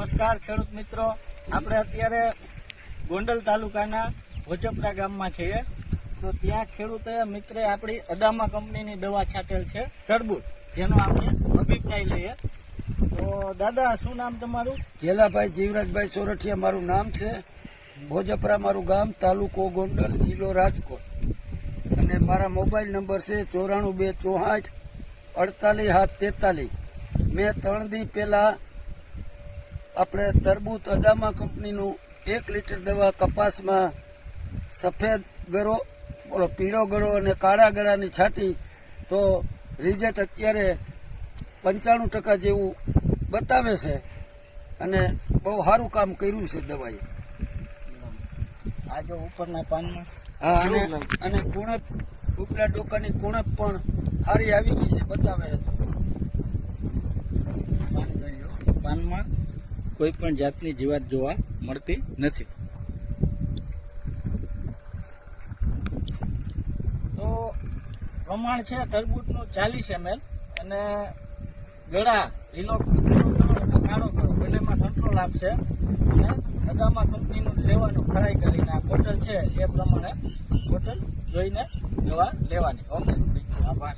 નમસ્કાર ખેડૂત મિત્રો. આપણે અત્યારે ગોંડલ તાલુકાના ભોજપરા ગામમાં છીએ. તો ત્યાં ખેડૂતે મિત્રે આપણી અદામા કંપનીની દવા છાંટેલ છે તરબૂચ જેનો આપણે અભિપ્રાય લઈએ. તો દાદા, શું નામ તમારું? કેલાભાઈ જીવરાજભાઈ સોરઠિયા મારું નામ છે. ભોજપરા મારું ગામ, તાલુકો ગોંડલ, જિલ્લો રાજકોટ. અને મારા મોબાઈલ નંબર છે ચોરાણું બે ચોહાઠ અડતાલીસ હાથ તેતાલીસ. મેં ત્રણ દી પહેલા આપણે તરબૂત અદામા કંપનીનું એક લીટર દવા કપાસમાં સફેદ ગળો બોલો પીળો ગળો અને કાળા ગળાની છાંટી તો રિઝલ્ટ અત્યારે પંચાણું ટકા જેવું બતાવે છે અને બહુ સારું કામ કર્યું છે દવાએ. આ જો ઉપરના પાનમાં. હા અને અને કુણપ ઉપલા ડોકાની કુણપ પણ સારી આવી ગઈ છે બતાવે છે. પાનમાં? કોઈ પણ જાતની જીવાત જોવા મળતી નથી. તો પ્રમાણ છે તરબૂચનું ચાલીસ એમએલ અને ગળા, લીલો કાળો બંનેમાં કંટ્રોલ આપશે અને અદામા કંપનીનું લેવાનું ખરાઈ કરીને આ બોટલ છે એ પ્રમાણે બોટલ જોઈને દવા લેવાની. ઓકે આભાર.